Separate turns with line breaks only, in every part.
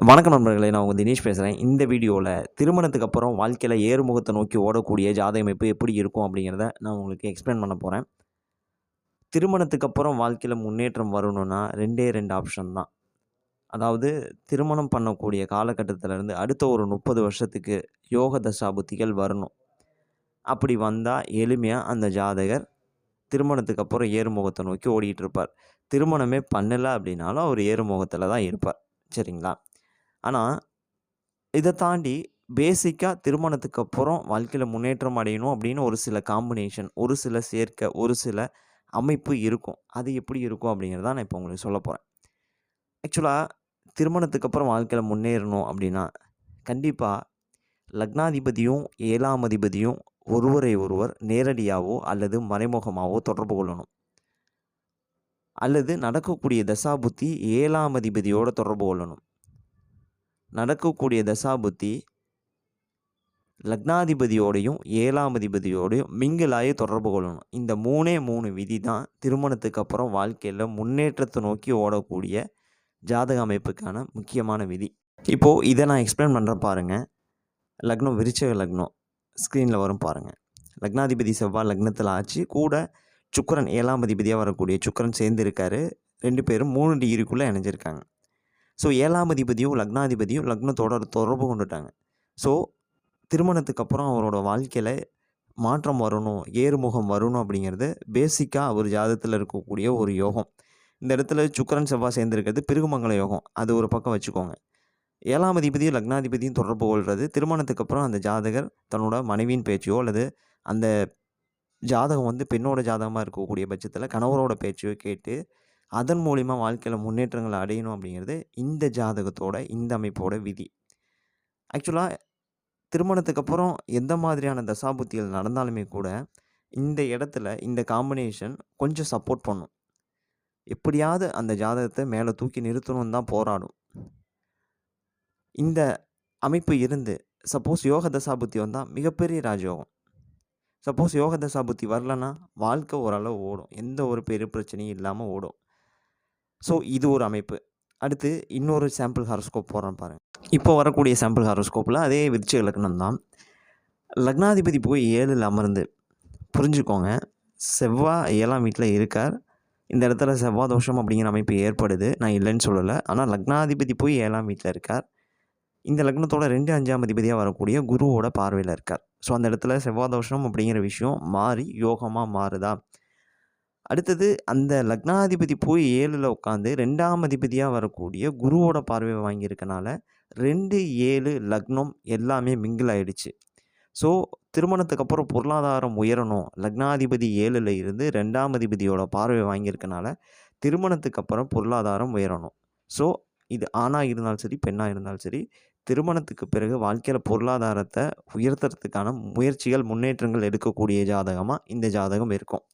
வணக்கம் நண்பர்களே நான் உங்கள் தினேஷ் பேசுகிறேன் இந்த வீடியோவில் திருமணத்துக்கு அப்புறம் வாழ்க்கையில் ஏறுமுகத்தை நோக்கி ஓடக்கூடிய ஜாதக அமைப்பு எப்படி இருக்கும் அப்படிங்கிறத நான் உங்களுக்கு எக்ஸ்பிளைன் பண்ண போகிறேன் திருமணத்துக்கு அப்புறம் வாழ்க்கையில் முன்னேற்றம் வரணும்னா ரெண்டே ரெண்டு ஆப்ஷன் தான். அதாவது திருமணம் பண்ணக்கூடிய காலகட்டத்திலேருந்து அடுத்த ஒரு முப்பது வருஷத்துக்கு யோக தசாபுத்திகள் வரணும். அப்படி வந்தால் எளிமையாக அந்த ஜாதகர் திருமணத்துக்கு அப்புறம் ஏறுமுகத்தை நோக்கி ஓடிட்டு இருப்பார். திருமணமே பண்ணலை அப்படின்னாலும் அவர் ஏறுமுகத்தில் தான் இருப்பார். சரிங்களா? ஆனால் இதை தாண்டி பேசிக்காக திருமணத்துக்கு அப்புறம் வாழ்க்கையில் முன்னேற்றம் அடையணும் அப்படின்னு ஒரு சில காம்பினேஷன் ஒரு சில சேர்க்கை ஒரு சில அமைப்பு இருக்கும். அது எப்படி இருக்கும் அப்படிங்கிறத நான் இப்போ உங்களுக்கு சொல்ல போகிறேன் ஆக்சுவலாக திருமணத்துக்கு அப்புறம் வாழ்க்கையில் முன்னேறணும் அப்படின்னா கண்டிப்பாக லக்னாதிபதியும் ஏழாம் அதிபதியும் ஒருவரை ஒருவர் நேரடியாகவோ அல்லது மறைமுகமாகவோ தொடர்பு கொள்ளணும். அல்லது நடக்கக்கூடிய தசாபுத்தி ஏழாம் அதிபதியோட தொடர்பு கொள்ளணும். நடக்கக்கூடிய தசாபுத்தி லக்னாதிபதியோடையும் ஏழாம் அதிபதியோடையும் மிங்கிலாகி தொடர்பு கொள்ளணும். இந்த மூணே மூணு விதி தான் திருமணத்துக்கு அப்புறம் வாழ்க்கையில் முன்னேற்றத்தை நோக்கி ஓடக்கூடிய ஜாதக அமைப்புக்கான முக்கியமான விதி. இப்போது இதை நான் எக்ஸ்பிளைன் பண்ணுற பாருங்கள் லக்னம் விருச்சக லக்னம். ஸ்க்ரீனில் வரும் பாருங்கள் லக்னாதிபதி செவ்வாய் லக்னத்தில் ஆச்சு கூட சுக்கரன் ஏழாம் அதிபதியாக வரக்கூடிய சுக்கரன் சேர்ந்துருக்காரு ரெண்டு பேரும் மூணு டிகிரிக்குள்ளே இணைஞ்சிருக்காங்க. ஸோ ஏழாம் அதிபதியும் லக்னாதிபதியும் லக்னத்தோட தொடர்பு கொண்டுட்டாங்க. ஸோ திருமணத்துக்கு அப்புறம் அவரோட வாழ்க்கையில் மாற்றம் வரணும் ஏறுமுகம் வரணும் அப்படிங்கிறது பேசிக்காக அவர் ஜாதகத்தில் இருக்கக்கூடிய ஒரு யோகம். இந்த இடத்துல சுக்கரன் செவ்வாய் சேர்ந்துருக்கிறது பிருகுமங்கல யோகம். அது ஒரு பக்கம் வச்சுக்கோங்க. ஏழாம் அதிபதியும் லக்னாதிபதியும் தொடர்பு கொள்வது திருமணத்துக்கு அப்புறம் அந்த ஜாதகர் தன்னோட மனைவியின் பேச்சையோ அல்லது அந்த ஜாதகம் வந்து பெண்ணோட ஜாதகமாக இருக்கக்கூடிய பட்சத்தில் கணவரோட பேச்சையோ கேட்டு அதன் மூலிமா வாழ்க்கையில் முன்னேற்றங்களை அடையணும் அப்படிங்கிறது இந்த ஜாதகத்தோட இந்த அமைப்போட விதி. ஆக்சுவலாக திருமணத்துக்கு அப்புறம் எந்த மாதிரியான தசாபுத்திகள் நடந்தாலுமே கூட இந்த இடத்துல இந்த காம்பினேஷன் கொஞ்சம் சப்போர்ட் பண்ணும். எப்படியாவது அந்த ஜாதகத்தை மேலே தூக்கி நிறுத்தணும்னு தான் போராடும். இந்த அமைப்பு இருந்து சப்போஸ் யோக தசாபுத்தி வந்தால் மிகப்பெரிய ராஜயோகம். சப்போஸ் யோக தசாபுத்தி வரலன்னா வாழ்க்கை ஓரளவு ஓடும். எந்த ஒரு பெரிய பிரச்சனையும் இல்லாமல் ஓடும். ஸோ இது ஒரு அமைப்பு. அடுத்து இன்னொரு சாம்பிள் ஹாரோஸ்கோப் போடுறேன் பாருங்கள் இப்போ வரக்கூடிய சாம்பிள் ஹாரோஸ்கோப்பில் அதே விருச்சிக லக்னம் தான். லக்னாதிபதி போய் ஏழில் அமர்ந்து புரிஞ்சுக்கோங்க செவ்வாய் ஏழாம் வீட்டில் இருக்கார். இந்த இடத்துல செவ்வாய் தோஷம் அப்படிங்கிற அமைப்பு ஏற்படுது. நான் இல்லைன்னு சொல்லலை. ஆனால் லக்னாதிபதி போய் ஏழாம் வீட்டில் இருக்கார். இந்த லக்னத்தோட ரெண்டு அஞ்சாம் அதிபதியாக வரக்கூடிய குருவோட பார்வையில் இருக்கார். ஸோ அந்த இடத்துல செவ்வாய் தோஷம் அப்படிங்கிற விஷயம் மாறி யோகமாக மாறுதா? அடுத்தது அந்த லக்னாதிபதி போய் ஏழில் உட்காந்து ரெண்டாம் அதிபதியாக வரக்கூடிய குருவோட பார்வையை வாங்கியிருக்கனால ரெண்டு ஏழு லக்னம் எல்லாமே மிங்கிள் ஆயிடுச்சு. ஸோ திருமணத்துக்கு அப்புறம் பொருளாதாரம் உயரணும் லக்னாதிபதி ஏழில் இருந்து ரெண்டாம் அதிபதியோட பார்வை வாங்கியிருக்கனால திருமணத்துக்கு அப்புறம் பொருளாதாரம் உயரணும். ஸோ இது ஆணாக இருந்தாலும் சரி பெண்ணாக இருந்தாலும் சரி திருமணத்துக்கு பிறகு வாழ்க்கையில் பொருளாதாரத்தை உயர்த்துறதுக்கான முயற்சிகள் முன்னேற்றங்கள் எடுக்கக்கூடிய ஜாதகமாக இந்த ஜாதகம் இருக்கும்.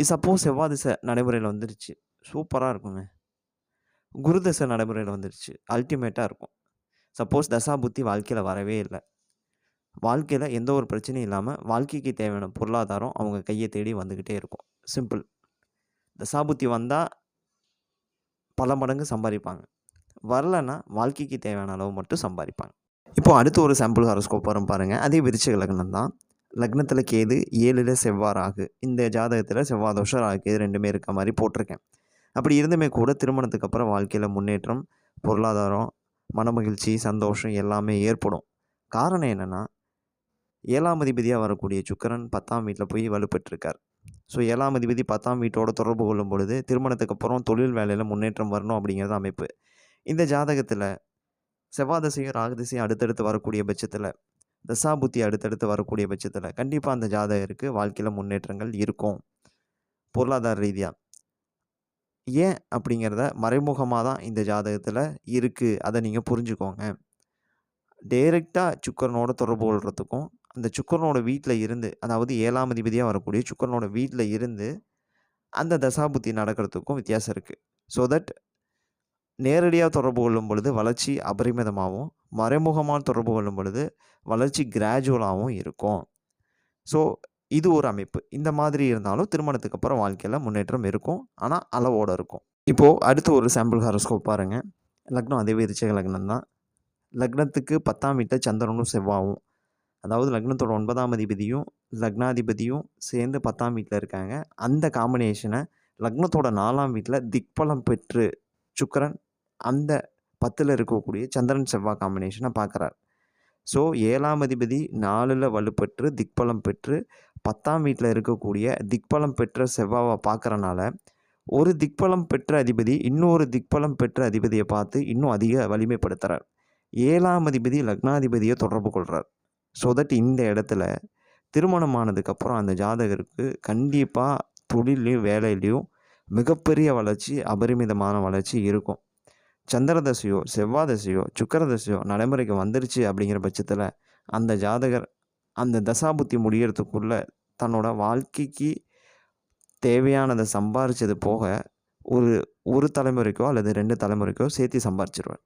சப்போஸ் செவ்வாய் திசை நடைமுறையில் வந்துருச்சு. சூப்பராக இருக்குங்க. குரு தசை நடைமுறையில் வந்துருச்சு. அல்டிமேட்டாக இருக்கும். சப்போஸ் தசா புத்தி வாழ்க்கையில் வரவே இல்லை. வாழ்க்கையில் எந்த ஒரு பிரச்சனையும் இல்லாமல் வாழ்க்கைக்கு தேவையான பொருளாதாரம் அவங்க கையை தேடி வந்துக்கிட்டே இருக்கும். சிம்பிள். தசாபுத்தி வந்தால் பல மடங்கு சம்பாதிப்பாங்க. வரலன்னா வாழ்க்கைக்கு தேவையான அளவு மட்டும் சம்பாதிப்பாங்க. இப்போது அடுத்து ஒரு சாம்பிள் ஹாரோஸ்கோப் வரும் பாருங்கள் அதே விருச்சிக லக்னம் தான். லக்னத்தில் கேது ஏழில் செவ்வாய் ராகு இந்த ஜாதகத்தில் செவ்வாய் தோஷம் ராகு கேது ரெண்டுமே இருக்க மாதிரி போட்டிருக்கேன். அப்படி இருந்துமே கூட திருமணத்துக்கு அப்புறம் வாழ்க்கையில் முன்னேற்றம் பொருளாதாரம் மனமகிழ்ச்சி சந்தோஷம் எல்லாமே ஏற்படும். காரணம் என்னென்னா ஏழாம் அதிபதியாக வரக்கூடிய சுக்கரன் பத்தாம் வீட்டில் போய் வலுப்பெற்றிருக்கார் ஸோ ஏழாம் அதிபதி பத்தாம் வீட்டோட தொடர்பு கொள்ளும் பொழுது திருமணத்துக்கு அப்புறம் தொழில் வேலையில் முன்னேற்றம் வரணும் அப்படிங்கிறது அமைப்பு. இந்த ஜாதகத்தில் செவ்வாய் திசையும் ராகு திசையும் அடுத்தடுத்து வரக்கூடிய பட்சத்தில் தசாபுத்தி அடுத்தடுத்து வரக்கூடிய பட்சத்தில் கண்டிப்பாக அந்த ஜாதகருக்கு வாழ்க்கையில் முன்னேற்றங்கள் இருக்கும். பொருளாதார ரீதியாக ஏன் அப்படிங்கிறத மறைமுகமாக தான் இந்த ஜாதகத்தில் இருக்குது அதை நீங்கள் புரிஞ்சுக்கோங்க. டைரெக்டாக சுக்கரனோட தொடர்பு கொள்றதுக்கும் அந்த சுக்கரனோட வீட்டில் இருந்து அதாவது ஏழாம் அதிபதியாக வரக்கூடிய சுக்கரனோட வீட்டில் இருந்து அந்த தசாபுத்தி நடக்கிறதுக்கும் வித்தியாசம் இருக்குது ஸோ தட் நேரடியாக தொடர்பு கொள்ளும் பொழுது வளர்ச்சி அபரிமிதமாகவும் மறைமுகமாக தொடர்பு கொள்ளும் பொழுது வளர்ச்சி கிராஜுவலாகவும் இருக்கும். ஸோ இது ஒரு அமைப்பு. இந்த மாதிரி இருந்தாலும் திருமணத்துக்கு அப்புறம் வாழ்க்கையில் முன்னேற்றம் இருக்கும். ஆனால் அளவோடு இருக்கும். இப்போது அடுத்து ஒரு சாம்பிள் ஹாரோஸ்கோப் பாருங்கள் லக்னம் அதே விருச்சிக லக்னம் தான். லக்னத்துக்கு பத்தாம் வீட்டில் சந்திரனும் செவ்வாவும். அதாவது லக்னத்தோட ஒன்பதாம் அதிபதியும் லக்னாதிபதியும் சேர்ந்து பத்தாம் வீட்டில் இருக்காங்க. அந்த காம்பினேஷனை லக்னத்தோட நாலாம் வீட்டில் திக்பலம் பெற்று சுக்கரன் அந்த பத்தில் இருக்கக்கூடிய சந்திரன் செவ்வாய் காம்பினேஷனை பார்க்குறார். ஸோ ஏழாம் அதிபதி நாலில் வலுப்பெற்று திக்பலம் பெற்று பத்தாம் வீட்டில் இருக்கக்கூடிய திக்பலம் பெற்ற செவ்வாவை பார்க்குறனால ஒரு திக்பலம் பெற்ற அதிபதி இன்னொரு திக்பலம் பெற்ற அதிபதியை பார்த்து இன்னும் அதிக வலிமைப்படுத்துகிறார் ஏழாம் அதிபதி லக்னாதிபதியை தொடர்பு கொள்கிறார் ஸோ தட் இந்த இடத்துல திருமணமானதுக்கப்புறம் அந்த ஜாதகருக்கு கண்டிப்பாக தொழிலையும் வேலையிலையும் மிகப்பெரிய வளர்ச்சி அபரிமிதமான வளர்ச்சி இருக்கும். சந்திர தசையோ செவ்வாய் தசையோ சுக்கர தசையோ நடைமுறைக்கு வந்துருச்சு அப்படிங்கிற பட்சத்தில் அந்த ஜாதகர் அந்த தசாபுத்தி முடிகிறதுக்குள்ளே தன்னோட வாழ்க்கைக்கு தேவையானதை சம்பாரித்தது போக ஒரு ஒரு தலைமுறைக்கோ அல்லது ரெண்டு தலைமுறைக்கோ சேர்த்து சம்பாரிச்சிருவார்.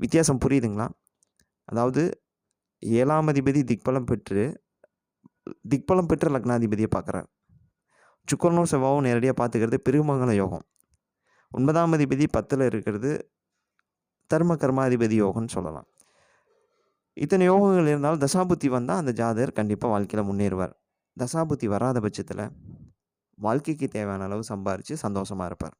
வித்தியாசம் புரியுதுங்களா? அதாவது ஏழாம் அதிபதி திக்பலம் பெற்று திக்பலம் பெற்ற லக்னாதிபதியை பார்க்குறார். சுக்கரனும் செவ்வாவும் நேரடியாக பார்த்துக்கிறது பெருமங்கல யோகம். ஒன்பதாம் அதிபதி பத்தில் இருக்கிறது தர்ம கர்மாதிபதி யோகம்னு சொல்லலாம். இத்தனை யோகங்கள் இருந்தாலும் தசாபுத்தி வந்தால் அந்த ஜாதகர் கண்டிப்பாக வாழ்க்கையில் முன்னேறுவார். தசாபுத்தி வராத பட்சத்தில் வாழ்க்கைக்கு தேவையான அளவு சம்பாரித்து சந்தோஷமாக இருப்பார்.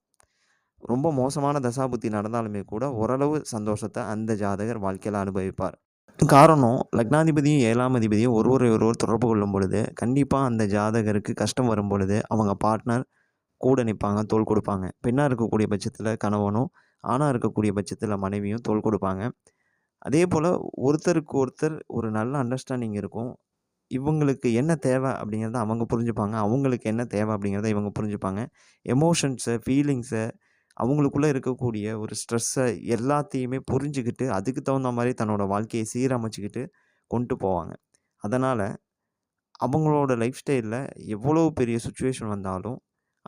ரொம்ப மோசமான தசாபுத்தி நடந்தாலுமே கூட ஓரளவு சந்தோஷத்தை அந்த ஜாதகர் வாழ்க்கையில் அனுபவிப்பார். காரணம் லக்னாதிபதியும் ஏழாம் அதிபதியும் ஒருவரை ஒருவர் தொடர்பு கொள்ளும் பொழுது கண்டிப்பாக அந்த ஜாதகருக்கு கஷ்டம் வரும் பொழுது அவங்க பார்ட்னர் கூட நிற்பாங்க தோல் கொடுப்பாங்க. பெண்ணாக இருக்கக்கூடிய பட்சத்தில் கணவனும் ஆணாக இருக்கக்கூடிய பட்சத்தில் மனைவியும் தோல் கொடுப்பாங்க. அதே போல் ஒருத்தருக்கு ஒருத்தர் ஒரு நல்ல அண்டர்ஸ்டாண்டிங் இருக்கும். இவங்களுக்கு என்ன தேவை அப்படிங்கிறத அவங்க புரிஞ்சுப்பாங்க. அவங்களுக்கு என்ன தேவை அப்படிங்கிறத இவங்க புரிஞ்சுப்பாங்க. எமோஷன்ஸை ஃபீலிங்ஸை அவங்களுக்குள்ளே இருக்கக்கூடிய ஒரு ஸ்ட்ரெஸ்ஸை எல்லாத்தையுமே புரிஞ்சுக்கிட்டு அதுக்கு தகுந்த மாதிரி தன்னோட வாழ்க்கையை சீரமைச்சிக்கிட்டு கொண்டு போவாங்க. அதனால் அவங்களோட லைஃப் ஸ்டைலில் எவ்வளோ பெரிய சுச்சுவேஷன் வந்தாலும்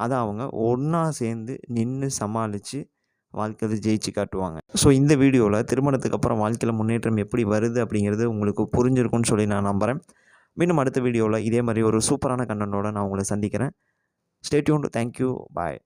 அதை அவங்க ஒன்றா சேர்ந்து நின்று சமாளித்து வாழ்க்கையில் ஜெயிச்சு காட்டுவாங்க. ஸோ இந்த வீடியோவில் திருமணத்துக்கு அப்புறம் வாழ்க்கையில் முன்னேற்றம் எப்படி வருது அப்படிங்கிறது உங்களுக்கு புரிஞ்சிருக்கும்னு சொல்லி நான் நம்புகிறேன் மீண்டும் அடுத்த வீடியோவில் இதே மாதிரி ஒரு சூப்பரான கண்டனோட நான் உங்களை சந்திக்கிறேன். Stay tuned thank you bye